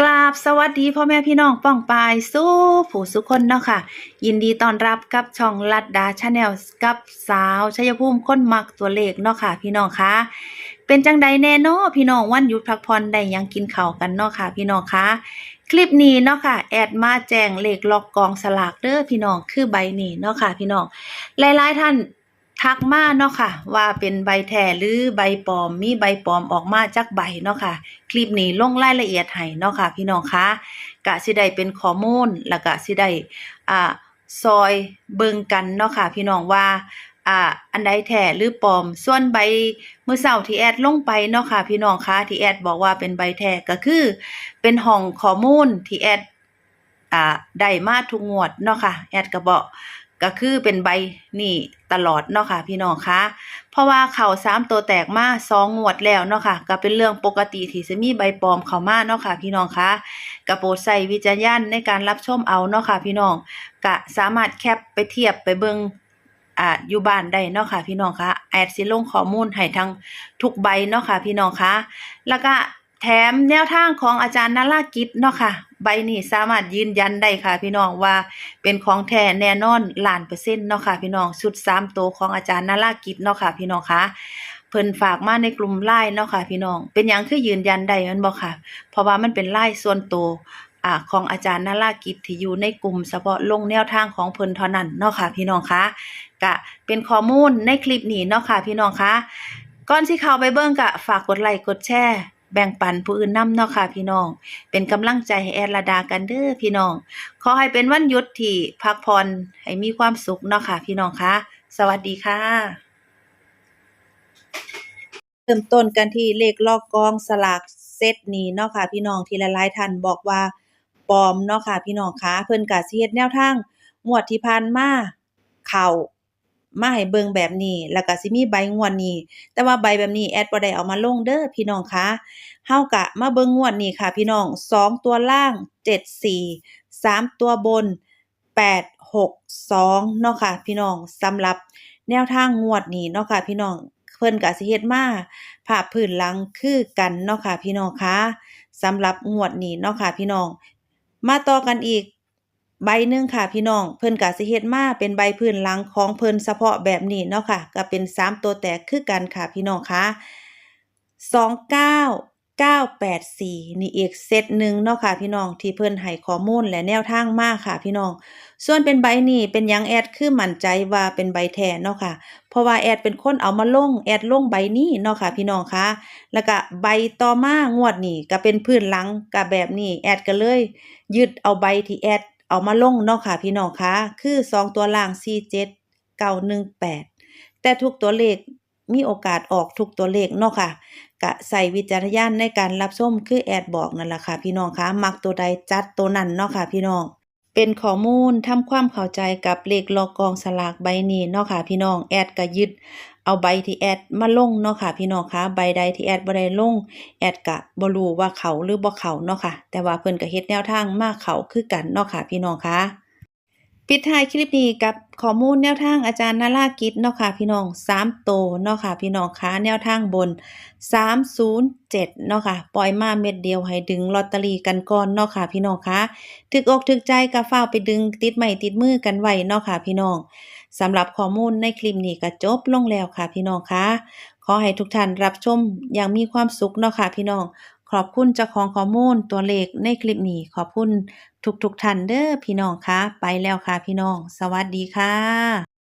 กราบสวัสดีพ่อแม่พี่น้องป้องปายสู้ผู้สุคนเนาะค่ะ ยินดีต้อนรับกับช่องลัดดาชาแนลกับสาวชัยภูมิค้นมักตัวเลขเนาะค่ะ พี่น้องคะเป็นจังใดแน่เนาะพี่น้องวันหยุดพักผ่อนได้ยังกินข้าวกันเนาะค่ะ พี่น้องคะคลิปนี้เนาะค่ะ แอดมาแจ้งเลขล็อกกองสลากเด้อพี่น้องคือใบนี้เนาะค่ะ พี่น้องหลายๆท่าน ทักมาเนาะค่ะ ว่าเป็นใบแท้หรือใบปลอมมีใบปลอมออกมาจากใบเนาะค่ะ คลิปนี้ลงรายละเอียดให้เนาะค่ะ พี่น้องคะกะสิได้เป็นข้อมูลแล้วก็สิได้อ่าซอยเบิงกันเนาะค่ะ พี่น้องว่าอ่าอันใดแท้หรือปลอม ส่วนใบมือเช้าที่แอดลงไปเนาะค่ะ พี่น้องคะที่แอดบอกว่าเป็นใบแท้ก็คือ เป็นห้องข้อมูลที่แอดอ่าได้มาทุกงวดเนาะค่ะแอดก็บอกก็คือเป็นใบนี่ ตลอดเนาะค่ะพี่น้องคะเพราะว่าเข่าสามตัวแตกมาสองงวดแล้วเนาะค่ะก็เป็นเรื่องปกติที่จะมีใบปลอมเข้ามาเนาะค่ะพี่น้องคะกระโปรดใส่วิจารณญาณในการรับชมเอาเนาะค่ะพี่น้องก็สามารถแคปไปเทียบไปเบิ่งอ่าอยู่บ้านได้เนาะค่ะพี่น้องคะแอดสิลงข้อมูลให้ทั้งทุกใบเนาะค่ะพี่น้องคะแล้วก็แถมแนวทางของอาจารย์นรากิจเนาะค่ะ ใบนี้สามารถยืนยันได้ค่ะ พี่น้องว่าเป็นของแท้แน่นอนล้านเปอร์เซ็นต์เนาะค่ะ พี่น้องชุดสามตัวของอาจารย์นารากิจเนาะค่ะ พี่น้องคะเพิ่นฝากมาในกลุ่มไลน์เนาะค่ะ พี่น้อง เป็นหยังคือยืนยันได้มันบ่ค่ะ เพราะว่ามันเป็นไลน์ส่วนตัวอ่าของอาจารย์นารากิจที่อยู่ในกลุ่มเฉพาะลงแนวทางของเพิ่นเท่านั้นเนาะค่ะ พี่น้องคะก็เป็นข้อมูลในคลิปนี้เนาะค่ะ พี่น้องคะก่อนที่เข้าไปเบิ่งก็ฝากกดไลค์กดแชร์ แบ่งปันผู้อื่นนำเนาะค่ะพี่น้อง เป็นกำลังใจให้แอดระดากันเด้อพี่น้อง ขอให้เป็นวันหยุดที่พักผ่อนให้มีความสุขเนาะค่ะพี่น้องคะสวัสดีค่ะเริ่มต้นกันที่เลขลอกกองสลากเซตนี้เนาะค่ะพี่น้องที่หลายท่านบอกว่าปลอมเนาะค่ะพี่น้องคะเพิ่นก็สิเฮ็ดแนวทางงวดที่ผ่านมาเข้า มาให้เบิ่งแบบนี้ แล้วก็สิมีใบงวดนี้ แต่ว่าใบแบบนี้แอดบ่ได้เอามาลงเด้อพี่น้องคะเฮาก็มาเบิ่งงวดนี้ค่ะ พี่น้องสองตัวล่าง74สามตัวบนแปดหกสองเนาะค่ะ พี่น้องสำหรับแนวทางงวดนี้เนาะค่ะ พี่น้องเพิ่นก็สิเฮ็ดมาภาพพื้นหลังคือกันเนาะค่ะ พี่น้องคะสำหรับงวดนี้เนาะค่ะ พี่น้อง มาต่อกันอีก ใบหนึ่งค่ะพี่น้อง เพิ่นก็สิเฮ็ดมาเป็นใบพื้นหลังของเพิ่นเฉพาะแบบนี้เนาะค่ะ ก็เป็นสามตัวแตกคือกันค่ะพี่น้องคะสองเก้าเก้าแปดสี่นี่อีกเซตหนึ่งเนาะค่ะพี่น้องที่เพิ่นให้ข้อมูลและแนวทางมาค่ะพี่น้อง ส่วนเป็นใบนี้เป็นยังแอดคือมั่นใจว่าเป็นใบแท้เนาะค่ะ เพราะว่าแอดเป็นคนเอามาลงแอดลงใบนี้เนาะค่ะพี่น้องคะแล้วก็ใบต่อมางวดนี้ก็เป็นพื้นหลังกับแบบนี้แอดก็เลย ยึดเอาใบที่แอด เอามาลงเนาะค่ะพี่น้องคะคือสองตัวล่าง 47 918 แต่ทุกตัวเลขมีโอกาสออกทุกตัวเลขเนาะค่ะกะใส่วิจารณญาณในการรับชมคือแอดบอกนั่นแหละค่ะพี่น้องคะมักตัวใดจัดตัวนั้นเนาะค่ะพี่น้อง เป็นข้อมูลทำความเข้าใจกับเลขลอกกองสลากใบนี้เนาะค่ะพี่น้องแอดก็ยึดเอาใบที่แอดมาลงเนาะค่ะพี่น้องคะใบใดที่แอดบ่ได้ลงแอดกะบ่รู้ว่าเขาหรือบ่เขาเนาะค่ะแต่ว่าเพิ่นก็เฮ็ดแนวทางมาเขาคือกันเนาะค่ะพี่น้องคะ ปิดท้ายคลิปนี้กับข้อมูลแนวทางอาจารย์นารากิจเนาะค่ะพี่น้อง3โตเนาะค่ะพี่น้องคะแนวทางบน 307เนาะค่ะปล่อยมาเม็ดเดียวให้ดึงลอตเตอรี่กันก่อนเนาะค่ะพี่น้องคะถึกอกถึกใจก็ฟ้าไปดึงติดไม้ติดมือกันไว้เนาะค่ะพี่น้องสำหรับข้อมูลในคลิปนี้ก็จบลงแล้วค่ะพี่น้องคะขอให้ทุกท่านรับชมอย่างมีความสุขเนาะค่ะพี่น้อง ขอบคุณเจ้าของข้อมูลตัวเลขในคลิปนี้ขอบคุณทุกๆทท่านเด้อพี่น้องคะไปแล้วค่ะพี่น้อง สวัสดีค่ะ